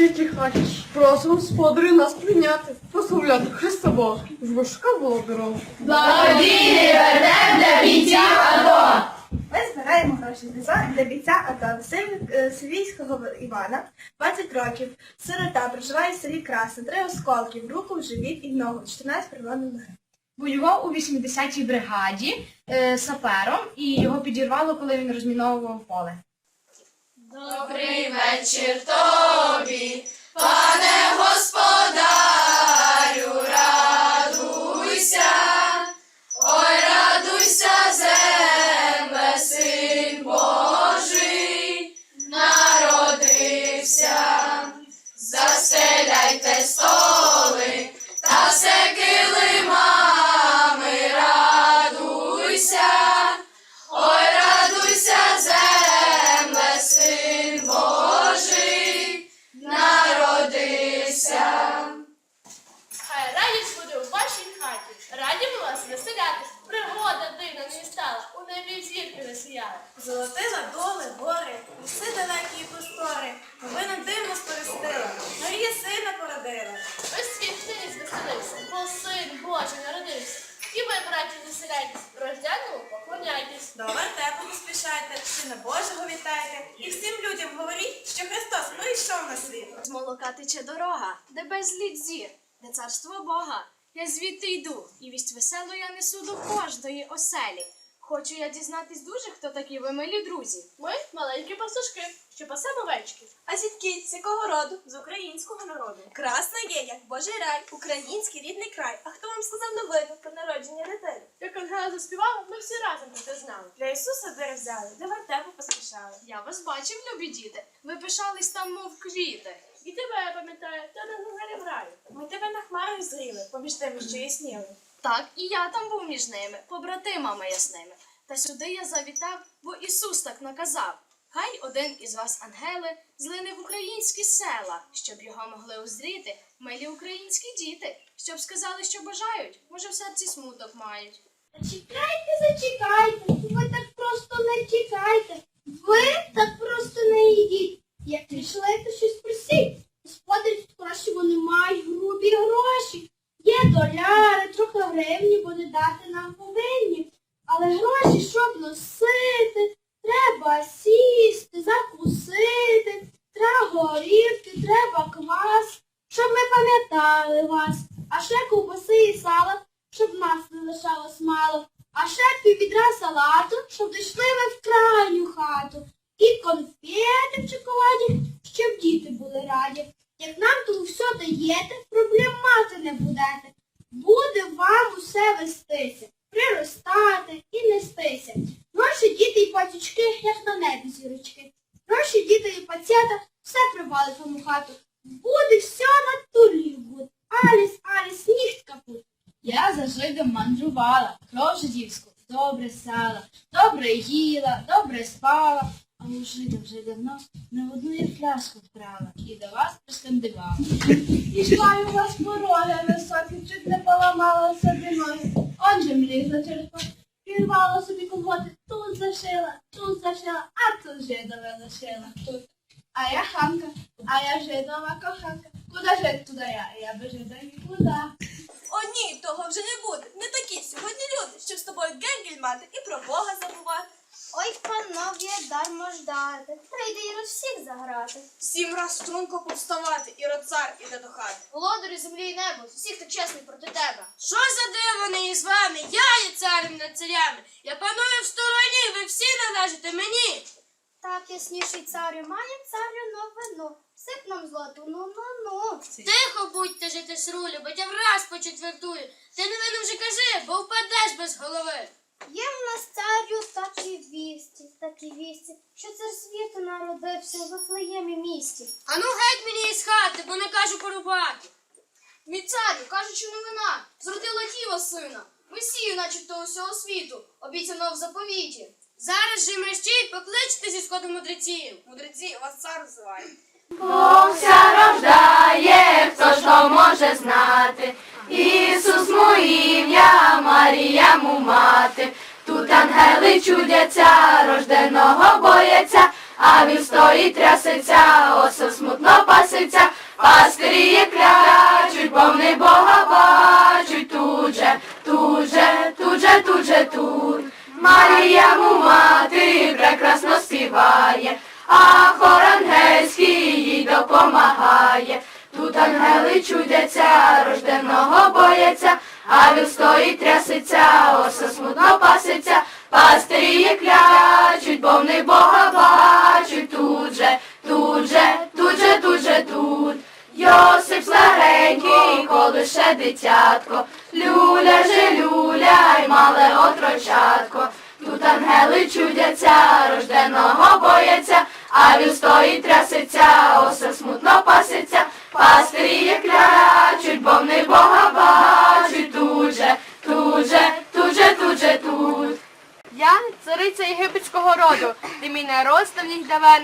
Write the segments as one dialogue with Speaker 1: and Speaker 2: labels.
Speaker 1: світлій хаті. Просимо господарю нас прийняти, прославляти Христа Бога. Ж важка була дорога.
Speaker 2: Ми збираємо гроші для для бійця АТО Сиві- Сивійського Івана, 20 років, сирота, проживає в селі Красне, три осколки, в руку, в живіт і в ногу, 14 переломів ноги.
Speaker 3: Воював у 80-й бригаді е, сапером і його підірвало, коли він розміновував поле.
Speaker 4: Добрий вечір тобі, пане господарю, радуйся, ой, радуйся, земле,
Speaker 5: бо син Божий народився. І ви, браті, заселяйтесь, рожденому поклоняйтесь.
Speaker 2: До вертепу поспішайте, сина Божого вітайте, і всім людям говоріть, що Христос прийшов на світ.
Speaker 6: З молока тече дорога, де безліч зір, де царство Бога. Я звідти йду, і вість веселу я несу до кожної оселі. Хочу я дізнатись дуже, хто такі ви милі друзі.
Speaker 5: Ми маленькі пастушки, що пасемо овечки.
Speaker 2: А звідки з якого роду? З українського народу. Красна є, як Божий рай, український рідний край. А хто вам сказав новину про народження дитини?
Speaker 5: Як Ангела заспівала, ми всі разом це знали.
Speaker 2: Для Ісуса дир взяли, до вертепу поспішали.
Speaker 6: Я вас бачив, любі діти. Ви пишались там, мов квіти.
Speaker 5: І тебе я пам'ятаю, та не в раю.
Speaker 2: Ми тебе на хмарах зріли, поміж тими, що ясніли.
Speaker 6: Так, і я там був між ними, побратимами ясними. Та сюди я завітав, бо Ісус так наказав. Хай один із вас, ангели, злине в українські села, щоб його могли узріти милі українські діти, щоб сказали, що бажають, може в серці смуток мають.
Speaker 7: Зачекайте, зачекайте, ви так просто не чекайте. Ви так просто не йдіть. Як прийшли, то щось просіть. Господи, гроші вони мають грубі гроші. Є доляри, трохи гривні, вони дати нам повинні. Але гроші, щоб носити, треба сісти, закусити, треба горівки, треба квас, щоб ми пам'ятали вас. А ще ковбаси і сала, щоб нас не лишалось мало. А ще піввідра салату, щоб дійшли ми в крайню хату. І конфети в чоколаді, щоб діти були раді. Як нам тому все даєте, проблем мати не будете. Буде вам усе вестися, приростати і нестися. Гроші діти і патючки, як на небі зірочки. Гроші діти і пацієнта, все привалить вам у хату. Буде все на турі буде. Аліс, Аліс, ніхт капут.
Speaker 8: Я за жидом мандрувала, кров жидівську добре сала, добре їла, добре спала, у жида вже давно не одну я фляжку вкрала і до вас прискандивала.
Speaker 7: Ішла у вас пороги високі, чуть не поламала собі ноги. Он же млізла через пот. Пірвала собі колготи, тут зашила, тут зашила, а тут жидове лишила. Тут. А я ханка, а я жидова коханка. Куда жить туди я? Я би жида нікуди.
Speaker 2: О ні, того вже не буде. Не такі сьогодні люди, щоб з тобою генгель мати і про Бога забувати.
Speaker 7: Ой, панове, дармо ждати. Прийде і роз всіх заграти.
Speaker 2: Сім раз струнко повставати, і цар іде до хати.
Speaker 5: Володарі землі і небо, всі, хто чесний проти тебе.
Speaker 4: Що за диво не із вами? Я є царем над царями. Я паную в стороні, ви всі належите мені.
Speaker 7: Так, ясніший царю, маєм царю новину. Сип нам злоту, ну ну ну.
Speaker 4: Тихо будьте жити срулю, бо я враз почетвертую. Ти новину вже кажи, бо впадеш без голови.
Speaker 7: Є в нас царю такі вісті, такі вісті, що цар світу народився у Вифлеємі місті.
Speaker 4: Ану геть мені із хати, бо не кажу порубати.
Speaker 6: Мій царю, кажуть, що новина, зродила діва сина, Месію, начебто усього світу, обіцяного в заповіті.
Speaker 4: Зараз же мерщіть, покличте зі сходу мудреців.
Speaker 2: Мудреці, вас цар називає.
Speaker 4: рождає, хто ж то може знати. Ісус му ім'я, Марія му мати. Тут ангели чудяться, рожденого бояться, а він стоїть трясеться, оса смутно паситься, пастирі клячуть, бо вони Бога бачуть тут же, тут же, тут же, тут же, тут. Марія му мати прекрасно співає, а хор ангельський їй допомагає. Ангели чудяться, рожденого бояться, а він стоїть трясеться, оса смутно паситься, пастирі клячуть, бо вони Бога бачуть тут же, тут же, тут же, тут же, тут. Йосип слегенький, коли ще дитятко, люля же люля, й мале отрочатко. Тут ангели чудяться, рожденого бояться, а він стоїть трясеться, оса смутно паситься, пастирі клячуть, бо вони Бога бачуть тут же, тут же, тут же, тут же, тут.
Speaker 1: Я цариця єгипетського роду, де мій народ ставніх давен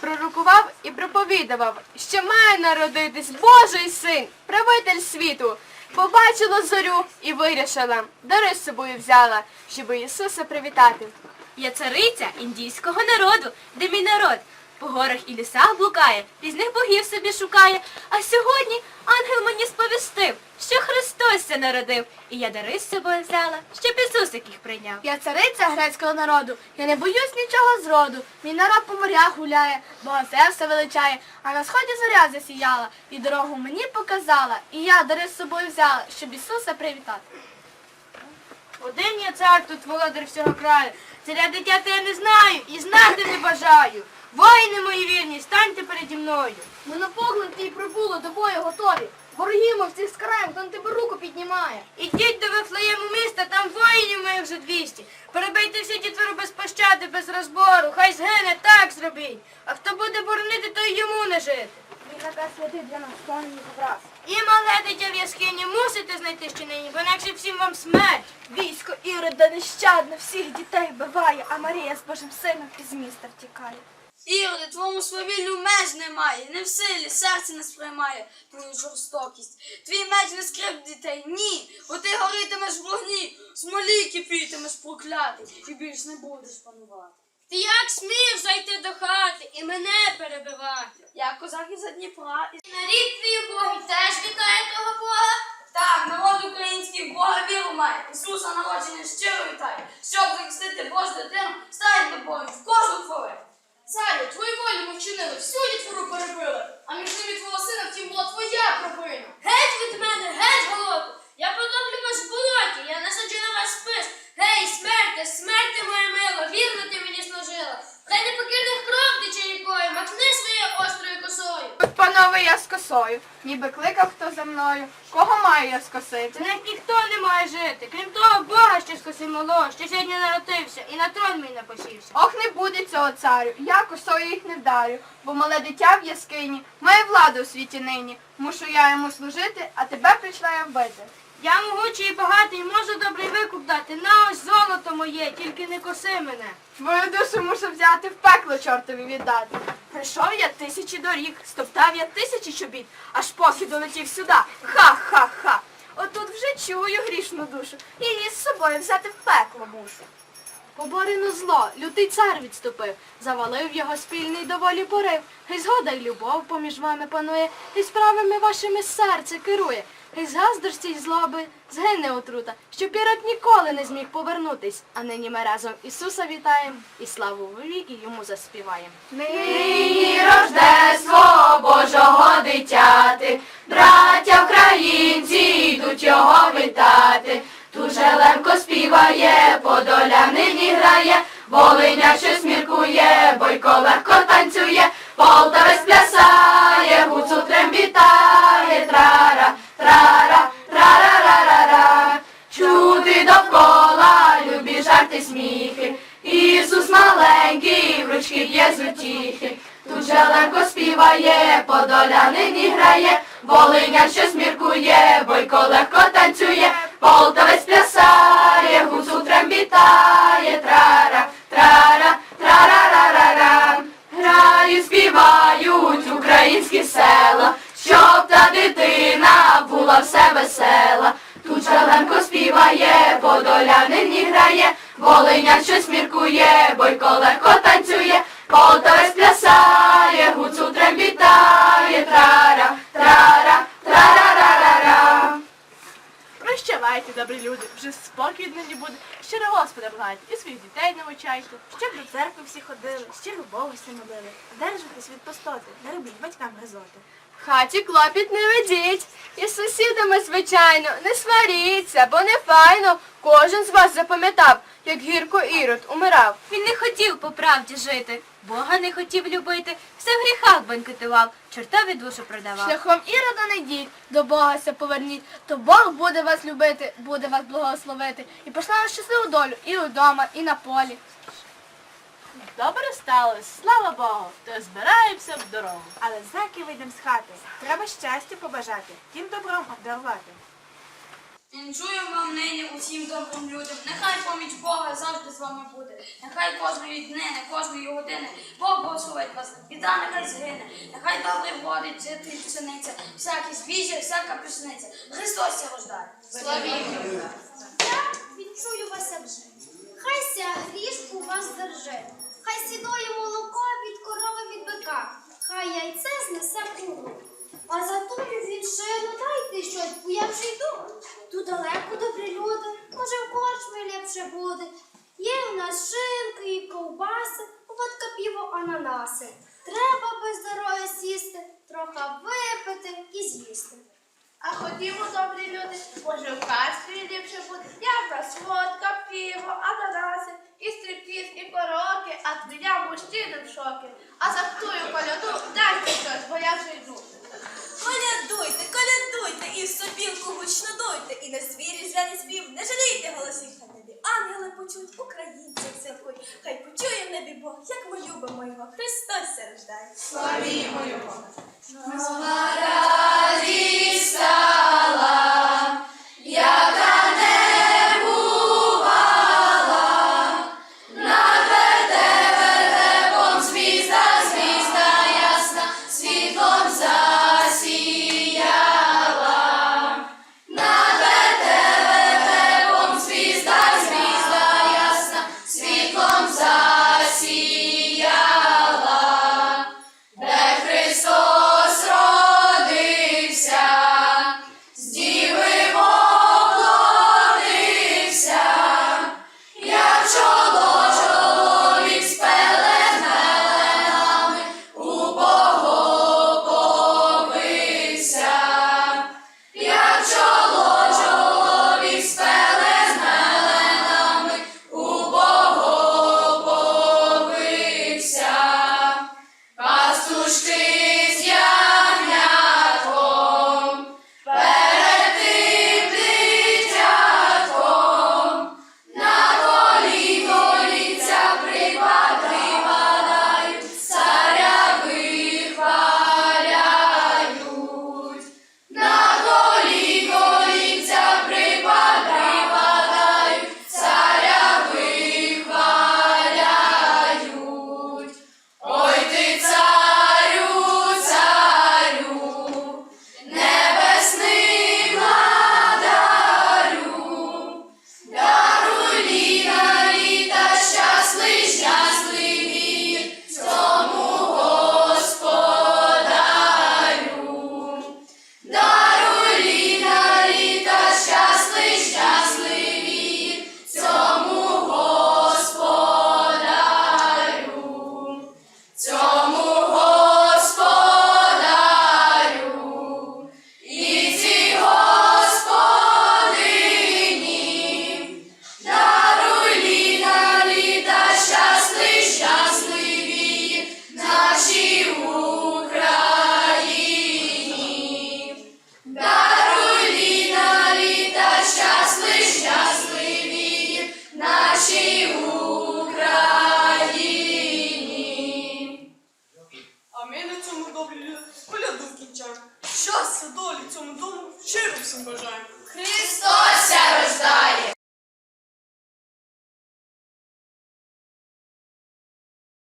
Speaker 1: пророкував і проповідував, що має народитись Божий син, правитель світу. Побачила зорю і вирішила, дари з собою взяла, щоб Ісуса привітати.
Speaker 9: Я цариця індійського народу, де мій народ по горах і лісах блукає, різних богів собі шукає. А сьогодні ангел мені сповістив, що Христос ся народив, і я дари з собою взяла, щоб Ісусик їх прийняв.
Speaker 7: Я цариця грецького народу, я не боюсь нічого зроду. Мій народ по морях гуляє, Бога Зевса величає, а на сході зоря засіяла, і дорогу мені показала, і я дари з собою взяла, щоб Ісуса привітати.
Speaker 4: Один я цар тут володар всього краю. Царя дитяти я не знаю і знати не бажаю. Воїни мої вірні, станьте переді мною.
Speaker 7: Ми на погляд і прибуло до бою готові. Ворогімо всіх скараємо, хто на тебе руку піднімає.
Speaker 4: Ідіть до Вифлеєму міста, там воїнів моїх вже двісті. Перебийте всі дітвору без пощади, без розбору. Хай згине, так зробіть. А хто буде боронити, то й йому не жити.
Speaker 7: Він наказ святий для нас, сонний образ.
Speaker 4: І мале дитя в яскині мусите знайти ще нині, бо інакше всім вам смерть.
Speaker 7: Військо Ірода нещадно всіх дітей вбиває, а Марія з Божим сином із міста втікає.
Speaker 10: Іроди, твоєму свавіллю меж немає, не в силі, серце не сприймає твою жорстокість. Твій меч не скрип дітей, ні, бо ти горитимеш в вогні, смолі кипітимеш проклятий, і більш не будеш панувати. Ти як смів зайти до хати і мене перебивати? Я козак із Дніпра. І... Нарід твій Бог теж вітає того Бога? Так, народ український в Бога віру має. Ісуса народження щиро вітає. Щоб захистити Божу дитину, ставить до Бога в кожну хвилину.
Speaker 6: Царю, твою волю ми вчинили, всю дітвору перебили, а між ними твого сина втім була твоя провина.
Speaker 10: Геть від мене, геть голоду! Я потоплю вас в болоті, я насаджу на вас спис. Гей, смерте, смерте моя мила, вірно ти мені служила. Хай не покинув кров дичаїкою, макни своєю острою косою.
Speaker 1: От, панове, я з косою, ніби кликав хто за мною. Кого маю я скосити?
Speaker 4: Навіть ніхто не має жити. Крім того, Бога ще скоси мало, що сьогодні народився і на трон мій не посівся.
Speaker 1: Ох, не буде цього царю, я косою їх не вдарю, бо мале дитя в яскині має владу у світі нині. Мушу я йому служити, а тебе прийшла я вбити.
Speaker 4: Я могучий і багатий, можу добрий викуп дати. На ось золото моє, тільки не коси мене.
Speaker 1: Твою душу мушу взяти в пекло чортові віддати. Прийшов я тисячі доріг, стоптав я тисячі чобіт, аж поки долетів сюди. Ха-ха-ха. Отут вже чую грішну душу, і її з собою взяти в пекло мушу. Поборену зло, лютий цар відступив, завалив його спільний доволі порив. Гей згода й любов поміж вами панує, і справами вашими серце керує. Гей з газдорсті й злоби згине отрута, що пірат ніколи не зміг повернутись. А нині ми разом Ісуса вітаємо і славу віки йому заспіваємо. Нині Рождество Божого дитяти, браття українці йдуть його вітати. Дуже легко співає, подоля нині грає, Волиня щось міркує, бойко легко танцює, Полтавець трембітає, трара, трара, трара-ра-ра-ра. Грають, співають українські села, щоб та дитина була все весела. Тут шаленко співає, подоля нині грає, Волиня щось міркує, бойко легко
Speaker 11: вже спокій нині буде. Щиро Господа благайте, і своїх дітей навчайте.
Speaker 1: Щоб до церкви всі ходили, щиро Богу всі молили. Держитесь від пустоти, не робіть батькам гризоти.
Speaker 7: В хаті клопіт не ведіть, і з сусідами, звичайно, не сваріться, бо не файно. Кожен з вас запам'ятав, як гірко Ірод умирав.
Speaker 12: Він не хотів по правді жити, Бога не хотів любити, все в гріхах банкетував, чортові душу продавав.
Speaker 7: Шляхом Ірода не йдіть, до Бога ся поверніть, то Бог буде вас любити, буде вас благословити. І пошла на щасливу долю і удома, і на полі.
Speaker 11: Добре сталося, слава Богу, то збираємося в дорогу.
Speaker 1: Але заки вийдем з хати. Треба щастя побажати, тим добром обдарувати.
Speaker 4: Вінчую вам нині усім добрим людям. Нехай поміч Бога завжди з вами буде. Нехай кожної днини, кожної години Бог благословить вас. Біда нехай згине. Нехай добре вродить жити пшениця. Всякі збіжжя, всяка пшениця. Христос ся рождає. Славімо!
Speaker 13: Я відчую вас як же. Хай ся гріш у вас держи. Хай сідоє молоко від корови від бика. Хай яйце знесе куру. А за тою віншину дайте щось, бо я вже йду. Тут далеко добрі люди, може в корчмі ліпше буде. Є у нас шинки і ковбаси, водка піво ананаси. Треба без дороги сісти, трохи випити і з'їсти.
Speaker 6: А ходімо, добрі люди, може в кастві ліпше буде. Я про водка, пиво, ананаси, і стріпіз, і пороки, а твоя мужчина в шокі. А за тую коляду дайте щось, бо я вже йду.
Speaker 2: Колядуйте, колядуйте, і в сопілку гучно дуйте, і на свій різдвяний спів не жалійте голосів хай небі. Ангели почуть, українці святкують, хай почує небі Бог, як ми любимо його, Христос рождає.
Speaker 4: А